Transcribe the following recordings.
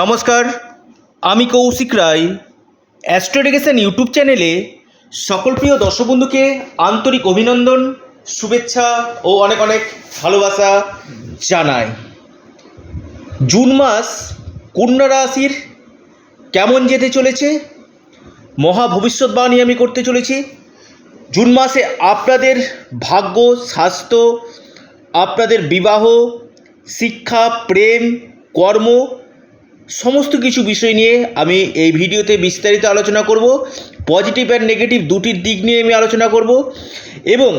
নমস্কার, আমি কৌশিক রায় অ্যাস্ট্রোডিকেশন ইউটিউব চ্যানেলে সকল প্রিয় দর্শক বন্ধুকে আন্তরিক অভিনন্দন, শুভেচ্ছা ও অনেক অনেক ভালোবাসা জানাই। জুন মাস কন্যা রাশির কেমন যেতে চলেছে? মহা ভবিষ্যৎবাণী আমি করতে চলেছি। জুন মাসে আপনাদের ভাগ্য, স্বাস্থ্য, আপনাদের বিবাহ, শিক্ষা, প্রেম, কর্ম সমস্ত কিছু বিষয় নিয়ে আমি এই ভিডিওতে বিস্তারিত আলোচনা করব। পজিটিভ অ্যান্ড নেগেটিভ দুটির দিক নিয়ে আমি আলোচনা করব এবং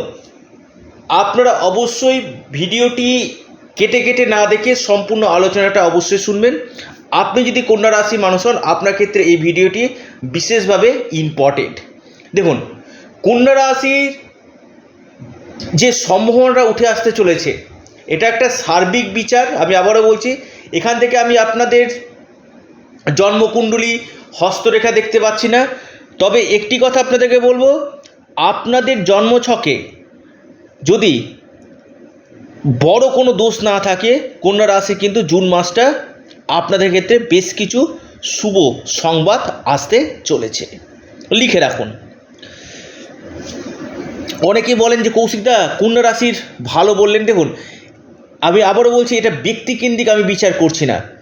আপনারা অবশ্যই ভিডিওটি কেটে কেটে না দেখে সম্পূর্ণ আলোচনাটা অবশ্যই শুনবেন। আপনি যদি কন্যা রাশি মানুষ হন, আপনার ক্ষেত্রে এই ভিডিওটি বিশেষভাবে ইম্পর্টেন্ট দেখুন, কন্যা রাশির যে সম্ভাবনাটা উঠে আসতে চলেছে, এটা একটা সার্বিক বিচার, আমি আবারও বলছি। এখান থেকে আমি আপনাদের জন্মকুণ্ডলী হস্তরেখা দেখতে পাচ্ছি না। তবে একটি কথা আপনাদেরকে বলব, আপনাদের জন্মছকে যদি বড় কোনো দোষ না থাকে, কন্যা রাশি কিন্তু জুন মাসটা আপনাদের ক্ষেত্রে বেশ কিছু শুভ সংবাদ আসতে চলেছে। লিখে রাখুন। অনেকেই বলেন যে কৌশিকদা কন্যা রাশির ভালো বললেন। দেখুন, আমি আবারও বলছি, এটা ব্যক্তিকেন্দ্রিক আমি বিচার করছি না।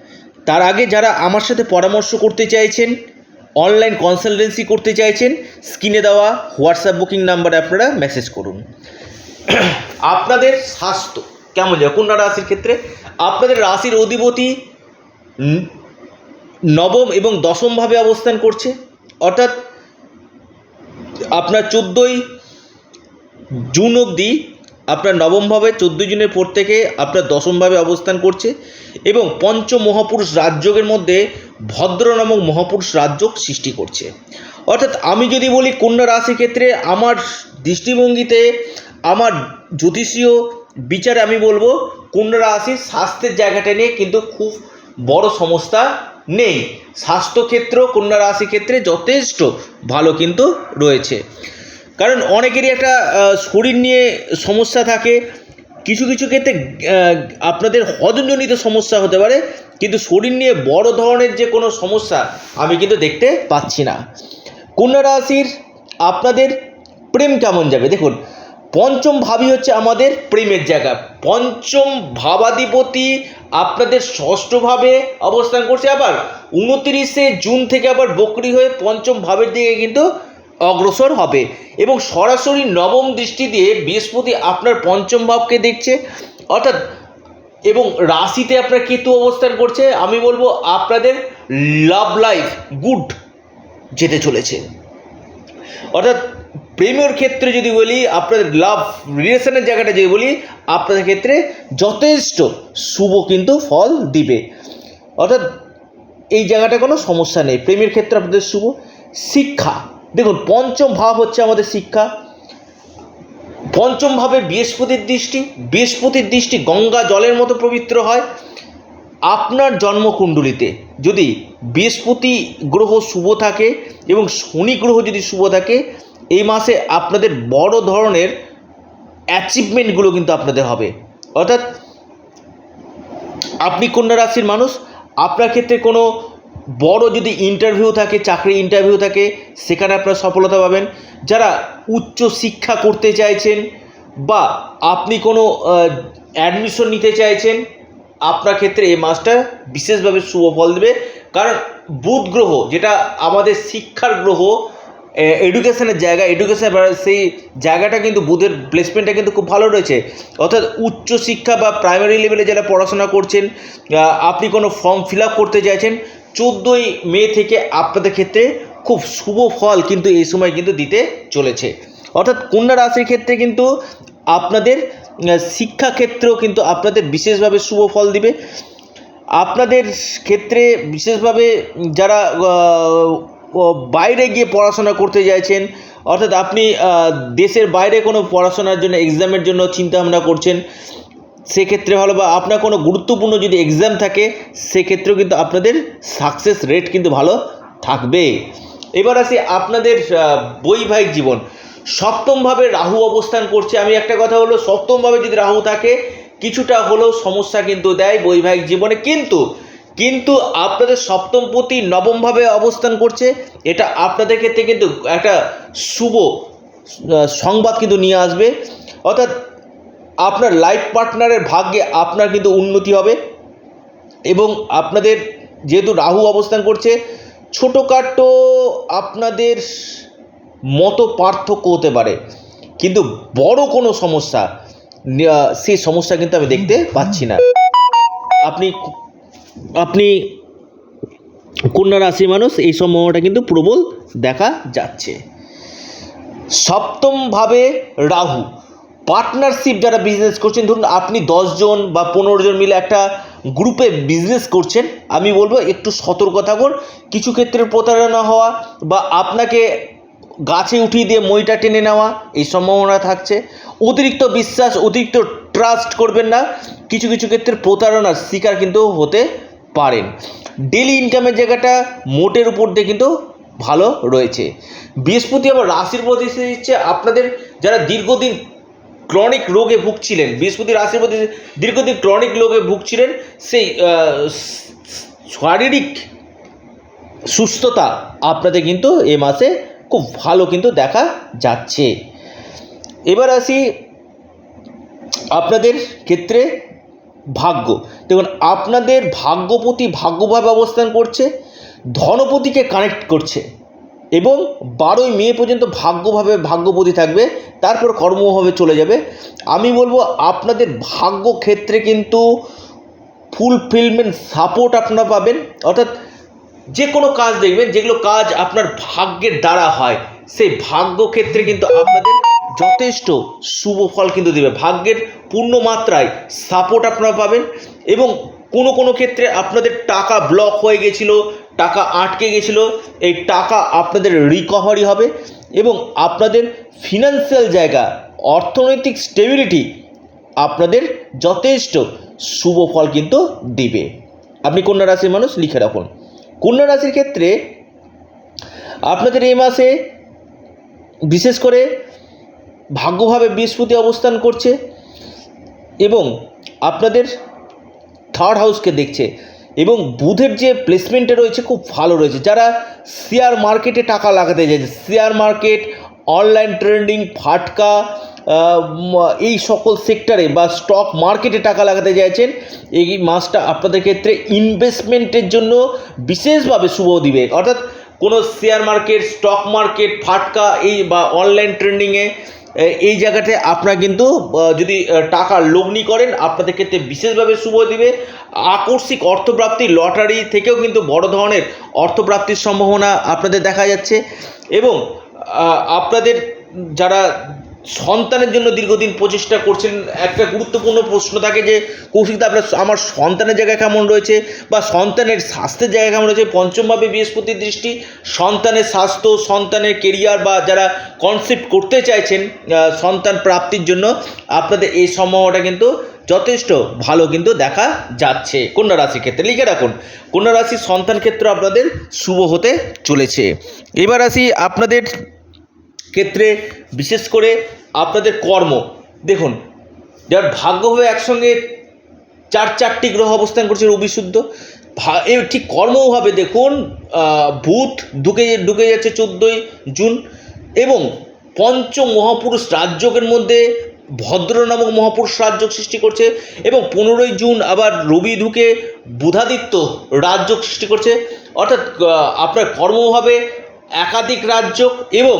তার আগে যারা আমার সাথে পরামর্শ করতে চাইছেন অনলাইন কনসালটেন্সি করতে চাইছেন, স্ক্রিনে দেওয়া হোয়াটসঅ্যাপ বুকিং নাম্বারে আপনারা মেসেজ করুন। আপনাদের স্বাস্থ্য কেমন যাবে কন্যা রাশির ক্ষেত্রে আপনাদের রাশির অধিপতি নবম এবং দশমভাবে অবস্থান করছে। অর্থাৎ আপনার চোদ্দোই জুন অবধি আপনার নবমভাবে চোদ্দোই জুনের পর থেকে আপনার দশমভাবে অবস্থান করছে এবং পঞ্চ মহাপুরুষ রাজযোগের মধ্যে ভদ্র নামক মহাপুরুষ রাজযোগ সৃষ্টি করছে। অর্থাৎ আমি যদি বলি কন্যা রাশি ক্ষেত্রে আমার দৃষ্টিভঙ্গিতে, আমার জ্যোতিষীয় বিচারে আমি বলব কন্যা রাশি স্বাস্থ্যের জায়গাটা নিয়ে কিন্তু খুব বড় সমস্যা নেই। স্বাস্থ্যক্ষেত্র কন্যা রাশি ক্ষেত্রে যথেষ্ট ভালো কিন্তু রয়েছে। কারণ অনেকেরই একটা শরীর নিয়ে সমস্যা থাকে। কিছু কিছু ক্ষেত্রে আপনাদের হজমজনিত সমস্যা হতে পারে, কিন্তু শরীর নিয়ে বড় ধরনের যে কোনো সমস্যা আমি কিন্তু দেখতে পাচ্ছি না। কন্যা রাশির আপনাদের প্রেম কেমন যাবে? দেখুন, পঞ্চম ভাবই হচ্ছে আমাদের প্রেমের জায়গা। পঞ্চম ভাবাধিপতি আপনাদের ষষ্ঠভাবে অবস্থান করছে। আবার উনতিরিশে জুন থেকে আবার বকরি হয়ে পঞ্চম ভাবের দিকে কিন্তু অগ্রসর হবে এবং সরাসরি নবম দৃষ্টি দিয়ে বৃহস্পতি আপনার পঞ্চম ভাবকে দেখছে, অর্থাৎ এবং রাশিতে আপনার কেতু অবস্থান করছে, আমি বলব আপনাদের লাভ লাইফ গুড যেতে চলেছে। অর্থাৎ প্রেমের ক্ষেত্রে যদি বলি, আপনাদের লাভ রিলেশনের জায়গাটা যদি বলি, আপনাদের ক্ষেত্রে যথেষ্ট শুভ কিন্তু ফল দিবে। অর্থাৎ এই জায়গাটা কোনো সমস্যা নেই, প্রেমের ক্ষেত্রে আপনাদের শুভ, শিক্ষা। দেখুন, পঞ্চম ভাব হচ্ছে আমাদের শিক্ষা। পঞ্চম ভাবে বৃহস্পতির দৃষ্টি। বৃহস্পতির দৃষ্টি গঙ্গা জলের মতো পবিত্র হয়। আপনার জন্মকুণ্ডলিতে যদি বৃহস্পতি গ্রহ শুভ থাকে এবং শনি গ্রহ যদি শুভ থাকে, এই মাসে আপনাদের বড় ধরনের অ্যাচিভমেন্টগুলো কিন্তু আপনাদের হবে। অর্থাৎ আপনি কন্যা রাশির মানুষ, আপনার ক্ষেত্রে কোনো বড় যদি ইন্টারভিউ থাকে, চাকরি ইন্টারভিউ থাকে, সেখানে আপনারা সফলতা পাবেন। যারা উচ্চ শিক্ষা করতে চাইছেন বা আপনি কোনো অ্যাডমিশন নিতে চাইছেন, আপনার ক্ষেত্রে এই মাসটা বিশেষভাবে শুভ ফল দেবে। কারণ বুধ গ্রহ, যেটা আমাদের শিক্ষার গ্রহ এডুকেশনের জায়গা এডুকেশন সেই জায়গাটা কিন্তু বুধের প্লেসমেন্টটা কিন্তু খুব ভালো রয়েছে। অর্থাৎ উচ্চ শিক্ষা বা প্রাইমারি লেভেলে যারা পড়াশোনা করছেন আপনি কোনো ফর্ম ফিল আপ করতে চাইছেন চোদ্দোই মে থেকে আপনাদের ক্ষেত্রে খুব শুভ ফল কিন্তু এই সময় কিন্তু দিতে চলেছে। অর্থাৎ কন্যা রাশির ক্ষেত্রে কিন্তু আপনাদের শিক্ষাক্ষেত্রেও কিন্তু আপনাদের বিশেষভাবে শুভ ফল দিবে। আপনাদের ক্ষেত্রে বিশেষভাবে যারা বাইরে গিয়ে পড়াশোনা করতে চাইছেন, অর্থাৎ আপনি দেশের বাইরে কোনো পড়াশোনার জন্য এক্সামের জন্য চিন্তাভাবনা করছেন সেক্ষেত্রে ভালো বা আপনার কোনো গুরুত্বপূর্ণ যদি এক্সাম থাকে, সেক্ষেত্রেও কিন্তু আপনাদের সাকসেস রেট কিন্তু ভালো থাকবে। এবার আসি আপনাদের বৈবাহিক জীবন। সপ্তমভাবে রাহু অবস্থান করছে। আমি একটা কথা হলো সপ্তমভাবে যদি রাহু থাকে, কিছুটা হলেও সমস্যা কিন্তু দেয় বৈবাহিক জীবনে। কিন্তু কিন্তু আপনাদের সপ্তমপতি নবমভাবে অবস্থান করছে। এটা আপনাদের ক্ষেত্রে কিন্তু একটা শুভ সংবাদ কিন্তু নিয়ে আসবে। অর্থাৎ আপনার লাইফ পার্টনারের ভাগ্যে আপনার কিন্তু উন্নতি হবে। এবং আপনাদের যেহেতু রাহু অবস্থান করছে, ছোটোখাটো আপনাদের মতো পার্থক্য হতে পারে। কিন্তু বড় কোনো সমস্যা সেই সমস্যা কিন্তু আমি দেখতে পাচ্ছি না। আপনি আপনি কন্যা রাশির মানুষ, এই সম্ভাবনাটা কিন্তু প্রবল দেখা যাচ্ছে। সপ্তমভাবে রাহু। পার্টনারশিপ যারা বিজনেস করছেন, ধরুন আপনি দশজন বা পনেরো জন মিলে একটা গ্রুপে বিজনেস করছেন, আমি বলব একটু সতর্ক থাকুন। কিছু ক্ষেত্রে প্রতারণা হওয়া বা আপনাকে গাছে উঠিয়ে দিয়ে মইটা টেনে নেওয়া, এই সম্ভাবনা থাকছে। অতিরিক্ত বিশ্বাস, অতিরিক্ত ট্রাস্ট করবেন না। কিছু কিছু ক্ষেত্রে প্রতারণার শিকার কিন্তু হতে পারেন। ডেলি ইনকামের জায়গাটা মোটের উপর দিয়ে কিন্তু ভালো রয়েছে। বৃহস্পতি আবার রাশির এসে দিচ্ছে, আপনাদের যারা দীর্ঘদিন ক্রনিক রোগে ভুগছিলেন। বৃহস্পতির মধ্যে দীর্ঘদিন ক্রনিক রোগে ভুগছিলেন। সেই শারীরিক সুস্থতা আপনাদের কিন্তু এ মাসে খুব ভালো কিন্তু দেখা যাচ্ছে। এবার আসি আপনাদের ক্ষেত্রে ভাগ্য। দেখুন, আপনাদের ভাগ্যপতি ভাগ্যভাবে অবস্থান করছে, ধনপতিকে কানেক্ট করছে। এবং বারোই মে পর্যন্ত ভাগ্যভাবে ভাগ্যপতি থাকবে, তারপর কর্মভাবে চলে যাবে। আমি বলব, আপনাদের ভাগ্য ক্ষেত্রে কিন্তু ফুলফিলমেন্ট সাপোর্ট আপনারা পাবেন। অর্থাৎ যে কোনো কাজ দেখবেন, যেগুলো কাজ আপনার ভাগ্যের দ্বারা হয়, সেই ভাগ্য ক্ষেত্রে কিন্তু আপনাদের যথেষ্ট শুভ ফল কিন্তু দেবে। ভাগ্যের পূর্ণ মাত্রায় সাপোর্ট আপনারা পাবেন এবং কোনো কোনো ক্ষেত্রে আপনাদের টাকা ব্লক হয়ে গেছিল টাকা আটকে গেছিল, এই টাকা আপনাদের রিকভারি হবে এবং আপনাদের ফিনান্সিয়াল জায়গা, অর্থনৈতিক স্টেবিলিটি আপনাদের যথেষ্ট শুভ ফল কিন্তু দিবে। আপনি কন্যা রাশির মানুষ, লিখে রাখুন। কন্যা রাশির ক্ষেত্রে আপনাদের এই মাসে বিশেষ করে ভাগ্যভাবে বৃহস্পতি অবস্থান করছে এবং আপনাদের থার্ড হাউসকে দেখছে। এবং বুধের যে প্লেসমেন্টে রয়েছে খুব ভালো রয়েছে। যারা শেয়ার মার্কেটে টাকা লাগাতে চাইছে শেয়ার মার্কেট অনলাইন ট্রেডিং ফাটকা এই সকল সেক্টরে বা স্টক মার্কেটে টাকা লাগাতে চাইছেন, এই মাসটা আপনাদের ক্ষেত্রে ইনভেস্টমেন্টের জন্য বিশেষভাবে শুভ দিবে। অর্থাৎ কোনো শেয়ার মার্কেট স্টক মার্কেট ফাটকা, এই বা অনলাইন ট্রেন্ডিংয়ে এই জায়গাতে আপনারা কিন্তু যদি টাকা লগ্নি করেন, আপনাদের ক্ষেত্রে বিশেষভাবে শুভ দিবে। আকস্মিক অর্থপ্রাপ্তি, লটারি থেকেও কিন্তু বড় ধরনের অর্থপ্রাপ্তির সম্ভাবনা আপনাদের দেখা যাচ্ছে। এবং আপনাদের যারা সন্তানের জন্য দীর্ঘদিন প্রচেষ্টা করছেন। একটা গুরুত্বপূর্ণ প্রশ্ন থাকে যে কৌশিক দা, আপনার আমার সন্তানের জায়গা কেমন রয়েছে? বা সন্তানের স্বাস্থ্যের জায়গা কেমন রয়েছে? পঞ্চমভাবে বৃহস্পতির দৃষ্টি সন্তানের স্বাস্থ্য সন্তানের কেরিয়ার বা যারা কনসেপ্ট করতে চাইছেন সন্তান প্রাপ্তির জন্য আপনাদের এই সম্ভাবনাটা কিন্তু যথেষ্ট ভালো কিন্তু দেখা যাচ্ছে। কন্যা রাশির ক্ষেত্রে লিখে রাখুন কন্যা রাশির সন্তান ক্ষেত্র আপনাদের শুভ হতে চলেছে। এবার আসি আপনাদের ক্ষেত্রে বিশেষ করে আপনাদের কর্ম। দেখুন যার ভাগ্যভাবে একসঙ্গে চার চারটি গ্রহ অবস্থান করছে রবি শুদ্ধ এই ঠিক কর্মভাবে দেখুন আহ, বুধ ঢুকে ঢুকে যাচ্ছে চোদ্দোই জুন এবং পঞ্চ মহাপুরুষ রাজযোগের মধ্যে ভদ্র নামক মহাপুরুষ রাজযোগ সৃষ্টি করছে এবং পনেরোই জুন আবার রবি ঢুকে বুধাদিত্য রাজযোগ সৃষ্টি করছে। অর্থাৎ আপনার কর্মভাবে একাধিক রাজ্য এবং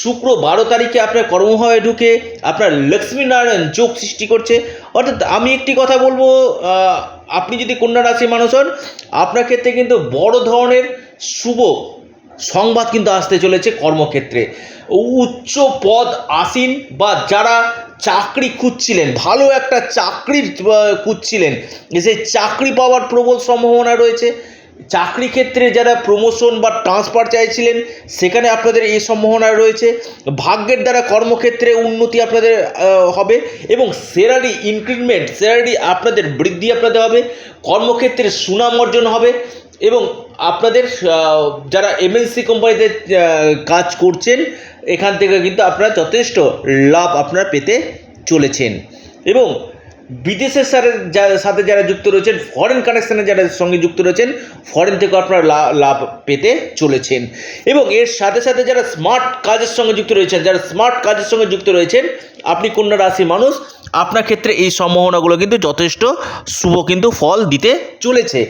শুক্র বারো তারিখে আপনার কর্মভাবে ঢুকে আপনার লক্ষ্মীনারায়ণ যোগ সৃষ্টি করছে। অর্থাৎ আমি একটি কথা বলব আপনি যদি কন্যা রাশির মানুষ হন, আপনার ক্ষেত্রে কিন্তু বড় ধরনের শুভ সংবাদ কিন্তু আসতে চলেছে কর্মক্ষেত্রে। উচ্চ পদ আসীন বা যারা চাকরি খুঁজছিলেন, ভালো একটা চাকরির খুঁজছিলেন সেই চাকরি পাওয়ার প্রবল সম্ভাবনা রয়েছে। চাকরি ক্ষেত্রে যারা প্রমোশন বা ট্রান্সফার চাইছিলেন, সেখানে আপনাদের এই সম্ভাবনা রয়েছে। ভাগ্যের দ্বারা কর্মক্ষেত্রে উন্নতি আপনাদের হবে এবং স্যালারি ইনক্রিমেন্ট স্যালারি আপনাদের বৃদ্ধি আপনাদের হবে, কর্মক্ষেত্রে সুনাম অর্জন হবে এবং আপনাদের যারা এমএনসি কোম্পানিতে কাজ করছেন, এখান থেকে কিন্তু আপনারা যথেষ্ট লাভ আপনারা পেতে চলেছেন। এবং বিদেশের সাথে যারা যুক্ত রয়েছেন ফরেন কানেকশানে যারা সঙ্গে যুক্ত রয়েছেন ফরেন থেকে আপনারা লাভ পেতে চলেছেন। এবং এর সাথে সাথে যারা স্মার্ট কাজের সঙ্গে যুক্ত রয়েছেন, যারা স্মার্ট কাজের সঙ্গে যুক্ত রয়েছেন, আপনি কন্যা রাশির মানুষ, আপনার ক্ষেত্রে এই সম্ভাবনাগুলো কিন্তু যথেষ্ট শুভ কিন্তু ফল দিতে চলেছে।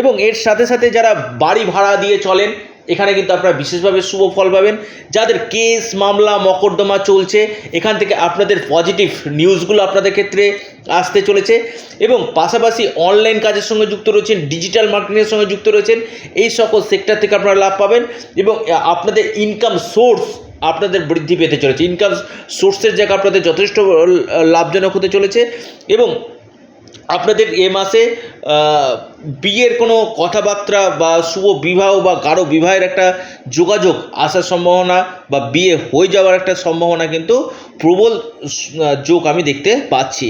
এবং এর সাথে সাথে যারা বাড়ি ভাড়া দিয়ে চলেন এখানে কিন্তু আপনারা বিশেষভাবে শুভ ফল পাবেন। যাদের কেস, মামলা, মকদ্দমা চলছে, এখান থেকে আপনাদের পজিটিভ নিউজগুলো আপনাদের ক্ষেত্রে আসতে চলেছে। এবং পাশাপাশি অনলাইন কাজের সঙ্গে যুক্ত রয়েছেন ডিজিটাল মার্কেটিংয়ের সঙ্গে যুক্ত রয়েছেন, এই সকল সেক্টর থেকে আপনারা লাভ পাবেন এবং আপনাদের ইনকাম সোর্স আপনাদের বৃদ্ধি পেতে চলেছে। ইনকাম সোর্সের জায়গা আপনাদের যথেষ্ট লাভজনক হতে চলেছে এবং আপনাদের এ মাসে বিয়ের কোনো কথাবার্তা বা শুভ বিবাহ বা গাঢ় বিবাহের একটা যোগাযোগ আসার সম্ভাবনা বা বিয়ে হয়ে যাওয়ার একটা সম্ভাবনা কিন্তু প্রবল যোগ আমি দেখতে পাচ্ছি।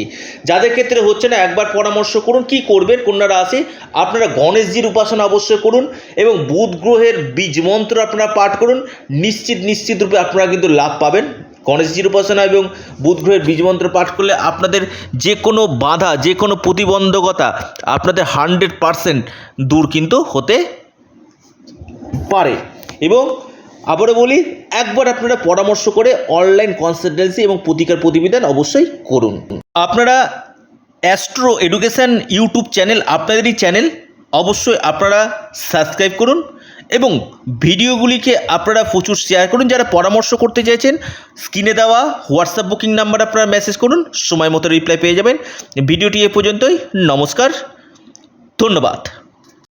যাদের ক্ষেত্রে হচ্ছে না, একবার পরামর্শ করুন, কি করবেন কন্যা রাশি, আপনারা গণেশজির উপাসনা অবশ্যই করুন এবং বুধ গ্রহের বীজ মন্ত্র আপনারা পাঠ করুন। নিশ্চিত নিশ্চিত রূপে আপনারা কিন্তু লাভ পাবেন। গণেশজির উপাসনা এবং বুধ গ্রহের বীজমন্ত্র পাঠ করলে আপনাদের যে কোনো বাধা, যে কোনো প্রতিবন্ধকতা আপনাদের হান্ড্রেড পারসেন্ট দূর কিন্তু হতে পারে। এবং আবারও বলি, একবার আপনারা পরামর্শ করে অনলাইন কনসালটেন্সি এবং প্রতিকার প্রতিবেদন অবশ্যই করুন। আপনারা অ্যাস্ট্রো এডুকেশন ইউটিউব চ্যানেল আপনাদেরই চ্যানেল অবশ্যই আপনারা সাবস্ক্রাইব করুন। এবং ভিডিওগুলিকে আপনারা প্রচুর শেয়ার করুন। যারা পরামর্শ করতে চাইছেন, স্ক্রিনে দেওয়া হোয়াটসঅ্যাপ বুকিং নাম্বার আপনারা মেসেজ করুন, সময় মতো রিপ্লাই পেয়ে যাবেন। ভিডিওটি এ পর্যন্তই, নমস্কার, ধন্যবাদ।